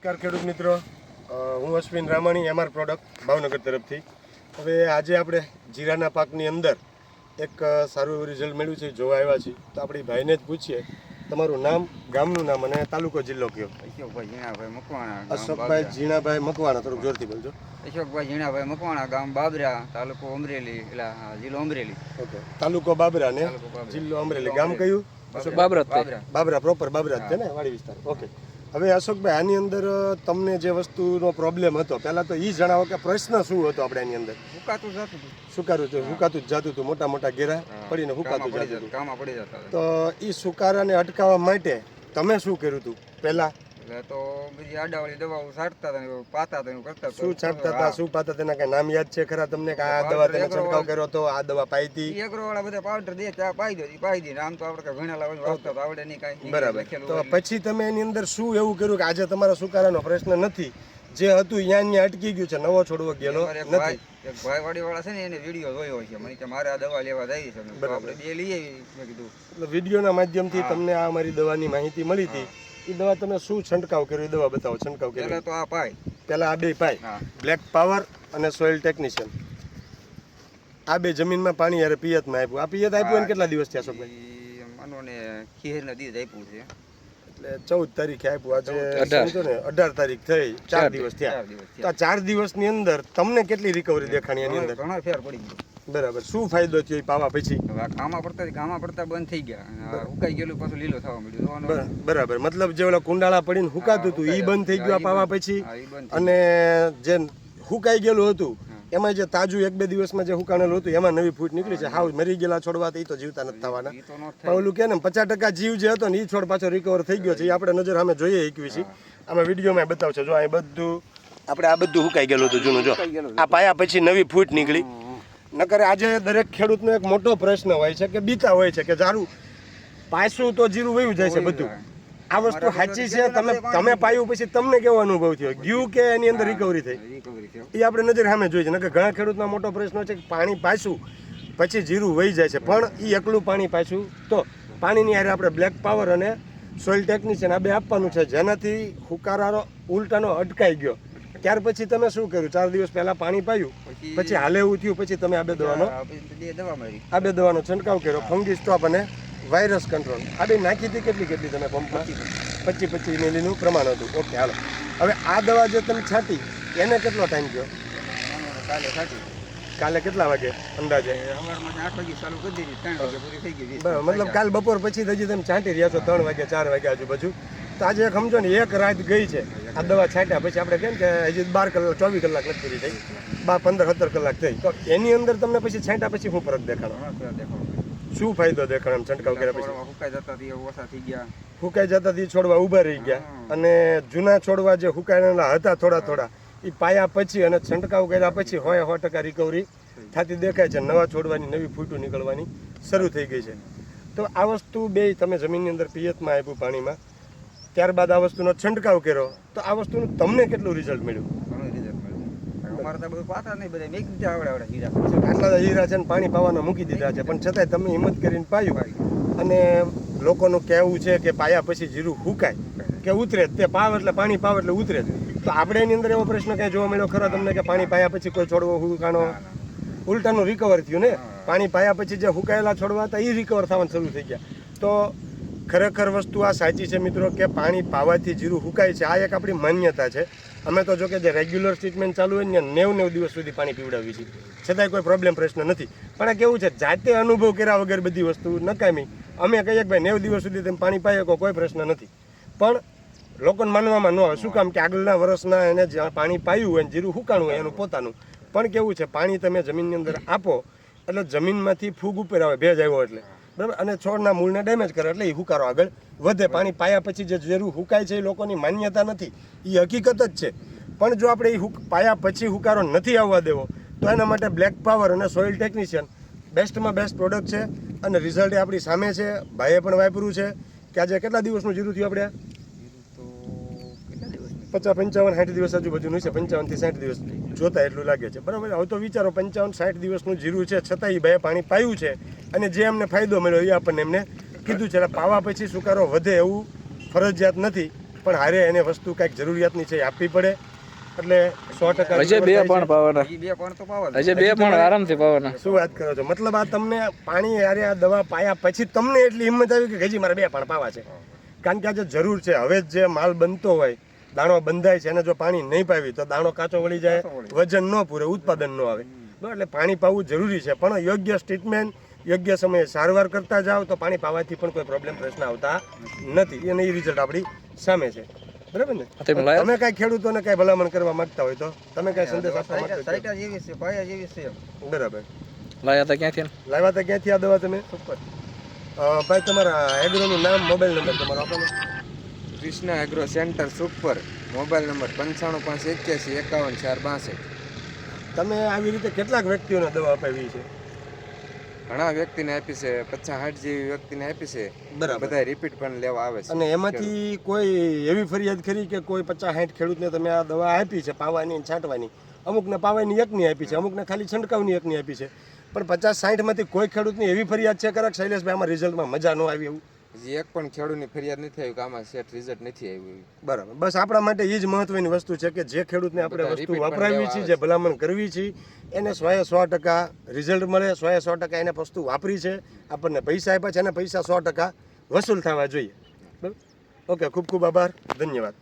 નમસ્કાર ખેડૂત મિત્રો. હું અશ્વિન રામાણી એમઆર પ્રોડક્ટ ભાવનગર તરફથી. હવે આજે આપણે જીરાના પાકની અંદર એક સારું એવું રિઝલ્ટ મળ્યું છે જોવા આવ્યા છીએ. તો આપણી ભાઈને જ પૂછીએ તમારું નામ ગામનું નામ અને તાલુકો જિલ્લો કયો? અશોકભાઈ ઝીણાભાઈ મકવાણા અશોકભાઈ ઝીણાભાઈ મકવાણા થોડુંક જોરથી બોલજો. અશોકભાઈ ઝીણાભાઈ મકવાણા ગામ બાબરા તાલુકો અમરેલી એટલે હા, જિલ્લો અમરેલી. ઓકે. તાલુકો બાબરા ને? જિલ્લો અમરેલી. ગામ કયું? બાબરા. બાબરા. બાબરા પ્રોપર બાબરા છે ને? વાડી વિસ્તાર. ઓકે. હવે અશોકભાઈ આની અંદર તમને જે વસ્તુનો પ્રોબ્લેમ હતો પહેલાં તો એ જણાવો કે પ્રશ્ન શું હતો આપણે એની અંદર? ફૂંકાતું જતું હતું. સુકારું હતું હુકાતું જ જતું હતું મોટા મોટા ઘેરા પડીને હુકાતું જતા હતા. તો એ સુકારાને અટકાવવા માટે તમે શું કર્યું હતું? પહેલા એટલે તો બીજી આડાવાળી દવાઓ છાંટતા હતા પાતા હતા કરતા શું છાંટતા હતા શું પાતા તેના કઈ નામ યાદ છે ખરા તમને? કે આ દવા તમે છંટકાવ કર્યો હતો આ દવા પાઈતી એગ્રો વાળા બધા પાવડર દે ત્યાં પાઈ દો પાઈ દે આમ તો આપણે કઈ ભણેલા હોય વાવતા તો આવડે નહીં કાંઈ. બરાબર. તો પછી તમે એની અંદર શું એવું કર્યું કે આજે તમારા સુકારાનો પ્રશ્ન નથી? જે હતું ત્યાં ત્યાં અટકી ગયું છે નવો છોડવો ગયેલો નથી એક ભાઈ વાડી વાળા છે ને એને વીડિયો જોયો હોય છે. મને કે મારે આ દવા લેવા જાય છે. આપણે બે લઈએ મેં કીધું. એટલે વિડીયોના માધ્યમથી તમને આ અમારી દવાની માહિતી મળી હતી. એ દવા તમે શું છંટકાવ કર્યો? એ દવા બતાવો છંટકાવ કર્યો. તો આ પાય. પેલા આ બે પાય. બ્લેક પાવર અને સોઇલ ટેકનિશિયન આ બે જમીનમાં પાણી યારે પિયતમાં આપ્યું. આ પિયત આપ્યું એને કેટલા દિવસ થયા અશોકભાઈ માનો ને ખીરના દિવસ આપ્યું છે. એટલે ચૌદ તારીખે આપ્યું. આજે ને? અઢાર તારીખ થઈ. ચાર દિવસ થયા. ચાર તો આ ચાર દિવસની અંદર તમને કેટલી રિકવરી દેખાણી એની અંદર? ઘણા ફેર પડી ગયો. બરાબર. શું ફાયદો થયો એ પાવા પછી? કામા પડતા કામા પડતા બંધ થઈ ગયા. હુકાઈ ઉકાઈ ગયેલું પાછું લીલો થવા મળ્યું બરાબર. મતલબ જે ઓલા કુંડાળા પડીને હુકાતું હતું એ બંધ થઈ ગયું આ પાવા પછી? અને જે હુકાઈ ગયેલું હતું એમાં જે તાજું એક બે દિવસમાં જે હુકાણેલું હતું એમાં નવી ફૂટ નીકળી છે. હાવ મરી ગયેલા છોડવા તો એ તો જીવતા નથી થવાના. ઈ તો નો પણ ઓલું કે ને પચાસ ટકા જીવ જે હતો ને એ છોડ પાછો રિકવર થઈ ગયો છે. એ આપણે નજર અમે જોઈએ એકવીસ અમે આમાં વિડીયોમાં બતાવશે. જો અહીં બધું આપણે આ બધું હુકાઈ ગયેલું હતું જૂનું જો. આ પાયા પછી નવી ફૂટ નીકળી. નકર આજે દરેક ખેડૂતનો એક મોટો પ્રશ્ન હોય છે કે બીતા હોય છે કે જારું પાસું તો જીરું વયું જાય છે બધું. આ વસ્તુ સાચી છે? તમે તમે પાયું પછી તમને કેવો અનુભવ થયો? ગયું કે એની અંદર રિકવરી થઈ? એ આપણે નજર સામે જોઈએ છે. નકર ઘણા ખેડૂતનો મોટો પ્રશ્ન છે કે પાણી પાછું પછી જીરું વહી જાય છે. પણ એ એકલું પાણી પાછું તો પાણીની હારે આપણે બ્લેક પાવર અને સોઇલ ટેકનિશિયન આ બે આપવાનું છે. જેનાથી હુકારાનો ઉલટાનો અટકાઈ ગયો. ત્યાર પછી તમે શું કર્યું? ચાર દિવસ પહેલા પાણી પાયું પછી હાલે એવું થયું પછી તમે આ બે દવાનો આ બે દવાનો છંટકાવ કર્યો. ફંગી સ્ટોપ અને વાયરસ કંટ્રોલ આ બે નાખી હતી કેટલી કેટલી તમે પંપમાં પચીસ પચીસ મિલીનું પ્રમાણ હતું. ઓકે હાલો. હવે આ દવા જે તમે છાંટી એને કેટલો ટાઈમ ગયો કાલે કેટલા વાગે? અંદાજે? મતલબ કાલ બપોર પછી હજી તમે છાંટી રહ્યા છો? ત્રણ વાગે ચાર વાગે આજુબાજુ. તો આજે એક સમજો ને એક રાત ગઈ છે. આ દવા છાંટ્યા પછી આપણે કેમ કે હજી બાર કલાક ચોવીસ કલાક નથી પૂરી થઈ બાર પંદર સત્તર કલાક થઈ. તો એની અંદર તમને પછી છાંટ્યા પછી શું ફરક દેખાડો શું ફાયદો દેખાડો એમ છંટકાવ કર્યા પછી? હુકાઈ જતા થી ઓછા થઈ ગયા. હુકાઈ જતા થી છોડવા ઊભા રહી ગયા. અને જૂના છોડવા જે હુકાયેલા હતા થોડા થોડા એ પાયા પછી અને છંટકાવ કર્યા પછી હોય સો ટકા રિકવરી થતી દેખાય છે. નવા છોડવાની નવી ફૂટું નીકળવાની શરૂ થઈ ગઈ છે. તો આ વસ્તુ બે તમે જમીનની અંદર પિયતમાં આપ્યું પાણીમાં. ત્યારબાદ આ વસ્તુનો છંટકાવ કર્યો તો આ વસ્તુનું તમને કેટલું રિઝલ્ટ મળ્યું? આટલા હીરા છે ને પાણી પાવાના મૂકી દીધા છે પણ છતાંય તમે હિંમત કરીને પાયું. અને લોકોનું કહેવું છે કે પાયા પછી જીરું હુકાય કે ઉતરે તે પાવ એટલે પાણી પાવ એટલે ઉતરે જ. તો આપણે એની અંદર એવો પ્રશ્ન કઈ જોવા મળ્યો ખરો તમને કે પાણી પાયા પછી કોઈ છોડવો હુકાણો? ઉલટાનું રિકવર થયું ને? પાણી પાયા પછી જે હુકાયેલા છોડવા હતા એ રિકવર થવાનું શરૂ થઈ ગયા. તો ખરેખર વસ્તુ આ સાચી છે મિત્રો કે પાણી પાવાથી જીરું હુકાય છે. આ એક આપણી માન્યતા છે. અમે તો જો કે જે રેગ્યુલર ટ્રીટમેન્ટ ચાલુ હોય ને નેવ નેવ દિવસ સુધી પાણી પીવડાવી છે છતાંય કોઈ પ્રોબ્લેમ પ્રશ્ન નથી. પણ આ કેવું છે? જાતે અનુભવ કર્યા વગર બધી વસ્તુ નકામી. અમે કહીએ કે ભાઈ, નેવ દિવસ સુધી તમે પાણી પાઈ શકો કોઈ પ્રશ્ન નથી. પણ લોકોને માનવામાં ન આવે. શું કામ કે આગળના વર્ષના એને જ્યાં પાણી પાયું હોય જીરું હુકાણું હોય એનું પોતાનું. પણ કેવું છે? પાણી તમે જમીનની અંદર આપો એટલે જમીનમાંથી ફૂગ ઉપર આવે, ભેજ આવ્યો એટલે. બરાબર? અને છોડના મૂળને ડેમેજ કરે એટલે એ હુકારો આગળ વધે. પાણી પાયા પછી જે જરૂર હુકાય છે એ લોકોની માન્યતા નથી. એ હકીકત જ છે. પણ જો આપણે એ હુક પાયા પછી હુકારો નથી આવવા દેવો તો એના માટે બ્લેક પાવર અને સોઇલ ટેકનિશિયન બેસ્ટમાં બેસ્ટ પ્રોડક્ટ છે. અને રિઝલ્ટ એ આપણી સામે છે. ભાઈએ પણ વાપર્યું છે. કે આજે કેટલા દિવસનું જીરું થયું આપણે? પચાસ પંચાવન સાઠ દિવસ આજુબાજુનું છે પંચાવનથી સાઠ દિવસ. જોતા એટલું લાગે છે. બરાબર? હવે તો વિચારો પંચાવન સાઠ દિવસનું જીરું છે છતાં એ બે પાણી પાયું છે અને જે અમને ફાયદો મળ્યો એ આપણને એમને કીધું છે. એટલે પાવા પછી સુકારો વધે એવું ફરજિયાત નથી પણ હારે એને વસ્તુ કાંઈક જરૂરિયાતની છે એ આપવી પડે. એટલે સો ટકા હજે બે પણ પાવાના. બે પણ તો પાવા હજે બે પણ આરામથી પાવાના. શું વાત કરો છો? મતલબ આ તમને પાણી હારે આ દવા પાયા પછી તમને એટલી હિંમત આવી કે હજી મારે બે પણ પાવા છે. કારણ કે આજે જરૂર છે હવે જે માલ બનતો હોય દાણો બંધાય છે અને જો પાણી નહીં પાવી તો દાણો કાચો વળી જાય વજન ન પૂરે ઉત્પાદન ન આવે. બરાબર એટલે પાણી પાવું જરૂરી છે. પણ યોગ્ય ટ્રીટમેન્ટ યોગ્ય સમયે સારવાર કરતા જાઓ તો પાણી પાવાથી પણ કોઈ પ્રોબ્લેમ પ્રશ્ન આવતા નથી. અને એ રિઝલ્ટ આપણી સામે છે. બરાબર ને? તમે કઈ ખેડૂતોને કાંઈ ભલામણ કરવા માંગતા હોય તો? તમે કઈ સંદેશ આપવા માંગતા સાઈટા જેવી છે પાયા જેવી છે. હોય બરાબર. લાવ્યા હતા ક્યાંથી લાવ્યા હતા ક્યાંથી આ દવા તમે? ભાઈ તમારા એગ્રોનું નામ મોબાઈલ નંબર તમારો આપો ને. Krishna agro centre super mobile number પંચાણું પાંચ એક્યાસી એકાવન ચાર બાસઠ. તમે આવી રીતે કેટલાક વ્યક્તિઓને દવા અપાવી છે? ઘણા વ્યક્તિને આપી છે પચાસ સાઠ જેવી વ્યક્તિને આપી છે. બરાબર. બધા રિપીટ પણ લેવા આવે છે. અને એમાંથી કોઈ એવી ફરિયાદ ખરી કે કોઈ પચાસ સાઠ ખેડૂતને તમે આ દવા આપી છે પાવાની છાંટવાની? અમુકને પાવાની એકની આપી છે અમુકને ખાલી છંટકાવની એકની આપી છે. પણ પચાસ સાઠમાંથી કોઈ ખેડૂતની એવી ફરિયાદ છે ખરા કે શૈલેષભાઈ આમાં રિઝલ્ટમાં મજા ન આવી એવું? હજી એક પણ ખેડૂતની ફરિયાદ નથી આવી કે આમાં સેટ રિઝલ્ટ નથી આવ્યું બરાબર. બસ આપણા માટે એ જ મહત્વની વસ્તુ છે કે જે ખેડૂતને આપણે વસ્તુ વાપરાવી છે જે ભલામણ કરવી છે એને સોએ સો ટકા રિઝલ્ટ મળે સોએ સો ટકા એને વસ્તુ વાપરી છે. આપણને પૈસા આપ્યા છે અને પૈસા સો ટકા વસૂલ થવા જોઈએ. બરાબર? ઓકે ખૂબ ખૂબ આભાર. ધન્યવાદ.